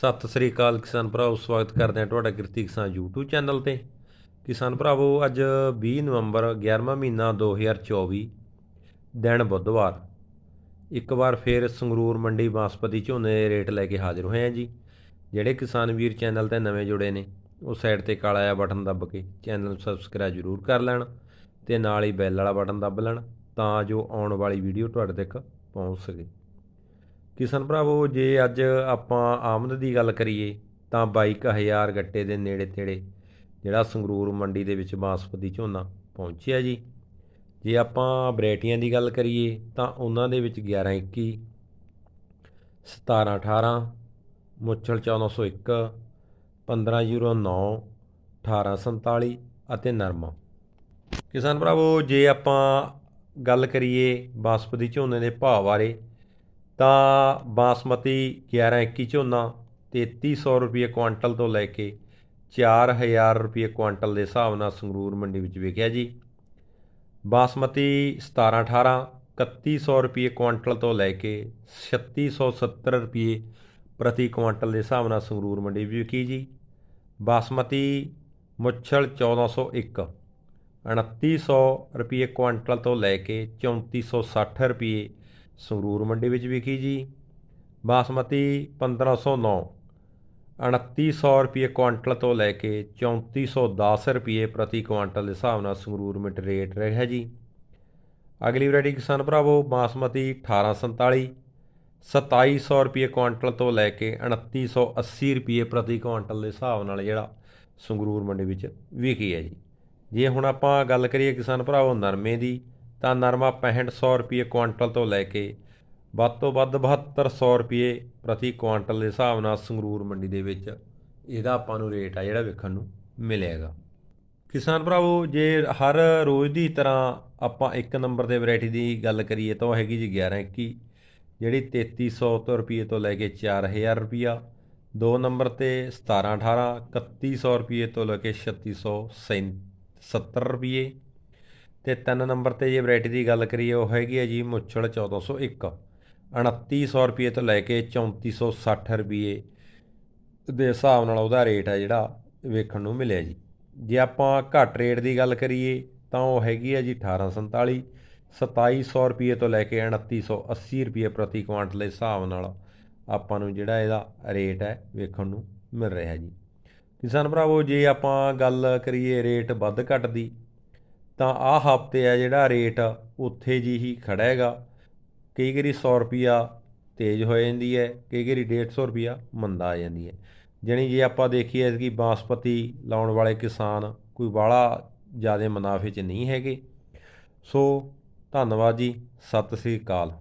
ਸਤਿ ਸ੍ਰੀ ਅਕਾਲ ਕਿਸਾਨ ਭਰਾਵੋ ਸਵਾਗਤ ਕਰਦੇ ਹਾਂ ਤੁਹਾਡਾ ਕਿਰਤੀ ਕਿਸਾਨ YouTube ਚੈਨਲ ਤੇ। ਕਿਸਾਨ ਭਰਾਵੋ, ਅੱਜ 20 ਨਵੰਬਰ 11ਵਾਂ ਮਹੀਨਾ 2024 ਦਿਨ ਬੁੱਧਵਾਰ। ਇੱਕ ਵਾਰ ਫੇਰ ਸੰਗਰੂਰ ਮੰਡੀ ਬਾਸਪਤੀ ਝੋਨੇ ਦੇ ਰੇਟ ਲੈ ਕੇ ਹਾਜ਼ਰ ਹੋਏ ਹਾਂ ਜੀ। ਜਿਹੜੇ ਕਿਸਾਨ ਵੀਰ ਚੈਨਲ ਤੇ ਨਵੇਂ ਜੁੜੇ ਨੇ, ਉਹ ਸਾਈਡ ਤੇ ਕਾਲਾ ਜਿਹਾ ਬਟਨ ਦੱਬ ਕੇ ਚੈਨਲ ਨੂੰ ਸਬਸਕ੍ਰਾਈਬ ਜ਼ਰੂਰ ਕਰ ਲੈਣ ਤੇ ਨਾਲ ਹੀ ਬੈਲ ਵਾਲਾ ਬਟਨ ਦੱਬ ਲੈਣ, ਤਾਂ ਜੋ ਆਉਣ ਵਾਲੀ ਵੀਡੀਓ ਤੁਹਾਡੇ ਤੱਕ ਪਹੁੰਚ ਸਕੇ। ਕਿਸਾਨ ਭਰਾਵੋ, ਜੇ ਅੱਜ ਆਪਾਂ ਆਮਦ ਦੀ ਗੱਲ ਕਰੀਏ, ਤਾਂ 22000 ਗੱਟੇ ਦੇ ਨੇੜੇ ਤੇੜੇ ਜਿਹੜਾ ਸੰਗਰੂਰ ਮੰਡੀ ਦੇ ਵਿੱਚ ਬਾਸਪਤੀ ਝੋਨਾ ਪਹੁੰਚਿਆ ਜੀ। ਜੇ ਆਪਾਂ ਵੈਰਾਈਟੀਆਂ ਦੀ ਗੱਲ ਕਰੀਏ, ਤਾਂ ਉਹਨਾਂ ਦੇ ਵਿੱਚ 11 21 17 18 ਮੁੱਛਲ 1401 1509 1847 ਅਤੇ ਨਰਮਾ। ਕਿਸਾਨ ਭਰਾਵੋ, ਜੇ ਆਪਾਂ ਗੱਲ ਕਰੀਏ ਬਾਸਪਤੀ ਝੋਨੇ ਦੇ ਭਾਅ ਬਾਰੇ ਤਾਂ ਬਾਸਮਤੀ 1121 ਝੋਨਾ 3300 ਰੁਪਏ ਕੁਆਂਟਲ ਤੋਂ ਲੈ ਕੇ 4000 ਰੁਪਏ ਕੁਆਂਟਲ ਦੇ ਹਿਸਾਬ ਨਾਲ ਸੰਗਰੂਰ ਮੰਡੀ ਵਿੱਚ ਵਿਕਿਆ ਜੀ। ਬਾਸਮਤੀ 1718 3100 ਰੁਪਏ ਕੁਆਂਟਲ ਤੋਂ ਲੈ ਕੇ 3670 ਰੁਪਏ ਪ੍ਰਤੀ ਕੁਆਂਟਲ ਦੇ ਹਿਸਾਬ ਨਾਲ ਸੰਗਰੂਰ ਮੰਡੀ ਵਿੱਚ ਵਿਕੀ ਜੀ। ਬਾਸਮਤੀ ਮੁੱਛਲ 1401 2900 ਰੁਪਏ ਕੁਆਂਟਲ ਤੋਂ ਲੈ ਕੇ 3460 ਰੁਪਏ ਸੰਗਰੂਰ ਮੰਡੀ ਵਿੱਚ ਵਿਕੀ ਜੀ। ਬਾਸਮਤੀ 1509 2900 ਰੁਪਏ ਕੁਆਂਟਲ ਤੋਂ ਲੈ ਕੇ 3410 ਰੁਪਏ ਪ੍ਰਤੀ ਕੁਆਂਟਲ ਦੇ ਹਿਸਾਬ ਨਾਲ ਸੰਗਰੂਰ ਮਿੰਟ ਰੇਟ ਰਿਹਾ ਜੀ। ਅਗਲੀ ਵੈਰਾਈਟੀ ਕਿਸਾਨ ਭਰਾਵੋ, ਬਾਸਮਤੀ 1847 2700 ਰੁਪਏ ਕੁਆਂਟਲ ਤੋਂ ਲੈ ਕੇ 2980 ਰੁਪਏ ਪ੍ਰਤੀ ਕੁਆਂਟਲ ਦੇ ਹਿਸਾਬ ਨਾਲ ਜਿਹੜਾ ਸੰਗਰੂਰ ਮੰਡੀ ਵਿੱਚ ਵਿਕੀ ਹੈ ਜੀ। ਜੇ ਹੁਣ ਆਪਾਂ ਗੱਲ ਕਰੀਏ ਕਿਸਾਨ ਭਰਾਵੋ, ਨਰਮੇ ਦੀ ਤਾਂ ਨਰਮਾ 6500 ਰੁਪਏ ਕੁਆਂਟਲ ਤੋਂ ਲੈ ਕੇ ਵੱਧ ਤੋਂ ਵੱਧ 7200 ਰੁਪਏ ਪ੍ਰਤੀ ਕੁਆਂਟਲ ਦੇ ਹਿਸਾਬ ਨਾਲ ਸੰਗਰੂਰ ਮੰਡੀ ਦੇ ਵਿੱਚ ਇਹਦਾ ਆਪਾਂ ਨੂੰ ਰੇਟ ਆ ਜਿਹੜਾ ਵੇਖਣ ਨੂੰ ਮਿਲੇਗਾ। ਕਿਸਾਨ ਭਰਾਵੋ, ਜੇ ਹਰ ਰੋਜ਼ ਦੀ ਤਰ੍ਹਾਂ ਆਪਾਂ ਇੱਕ ਨੰਬਰ ਦੇ ਵੈਰਾਈਟੀ ਦੀ ਗੱਲ ਕਰੀਏ ਤਾਂ ਉਹ ਹੈਗੀ ਜੀ 1121 ਜਿਹੜੀ 3300 ਤੋਂ ਰੁਪਏ ਤੋਂ ਲੈ ਕੇ 4000 ਰੁਪਿਆ ਦੋ ਨੰਬਰ ਤੇ 1718 3100 ਰੁਪਏ ਤੋਂ ਲੈ ਕੇ 3670 ਰੁਪਏ ਤੇ ਤਿੰਨ ਨੰਬਰ ਤੇ ਜੇ ਵੈਰਾਈਟੀ ਦੀ ਗੱਲ ਕਰੀਏ, ਉਹ ਹੈਗੀ ਹੈ ਜੀ ਮੁੱਛੜ 1401 2900 ਰੁਪਏ ਤੋਂ ਲੈ ਕੇ 3460 ਰੁਪਏ ਦੇ ਹਿਸਾਬ ਨਾਲ ਉਹਦਾ ਰੇਟ ਹੈ ਜਿਹੜਾ ਵੇਖਣ ਨੂੰ ਮਿਲਿਆ ਜੀ। ਜੇ ਆਪਾਂ ਘੱਟ ਰੇਟ ਦੀ ਗੱਲ ਕਰੀਏ, ਤਾਂ ਉਹ ਹੈਗੀ ਹੈ ਜੀ 1847 2700 ਰੁਪਏ ਤੋਂ ਲੈ ਕੇ 2980 ਰੁਪਏ ਪ੍ਰਤੀ ਕੁਆਂਟਲ ਦੇ ਹਿਸਾਬ ਨਾਲ ਆਪਾਂ ਨੂੰ ਜਿਹੜਾ ਇਹਦਾ ਰੇਟ ਹੈ ਵੇਖਣ ਨੂੰ ਮਿਲ ਰਿਹਾ ਜੀ। ਕਿਸਾਨ ਭਰਾਵੋ, ਜੇ ਆਪਾਂ ਗੱਲ ਕਰੀਏ ਰੇਟ ਵੱਧ ਘੱਟ ਦੀ ਤਾਂ ਆਹ ਹਫ਼ਤੇ ਆ ਜਿਹੜਾ ਰੇਟ ਉੱਥੇ ਜੀ ਹੀ ਖੜਾ ਹੈਗਾ। ਕਈ ਵਾਰੀ 100 ਰੁਪਿਆ ਤੇਜ਼ ਹੋ ਜਾਂਦੀ ਹੈ, ਕਈ ਵਾਰੀ 150 ਰੁਪਿਆ ਮੰਦਾ ਆ ਜਾਂਦੀ ਹੈ। ਜਣੀ ਜੇ ਆਪਾਂ ਦੇਖੀਏ ਕਿ ਬਾਸਪਤੀ ਲਾਉਣ ਵਾਲੇ ਕਿਸਾਨ ਕੋਈ ਬਾਹਲਾ ਜ਼ਿਆਦਾ ਮੁਨਾਫੇ 'ਚ ਨਹੀਂ ਹੈਗੇ। ਸੋ ਧੰਨਵਾਦ ਜੀ, ਸਤਿ ਸ੍ਰੀ ਅਕਾਲ।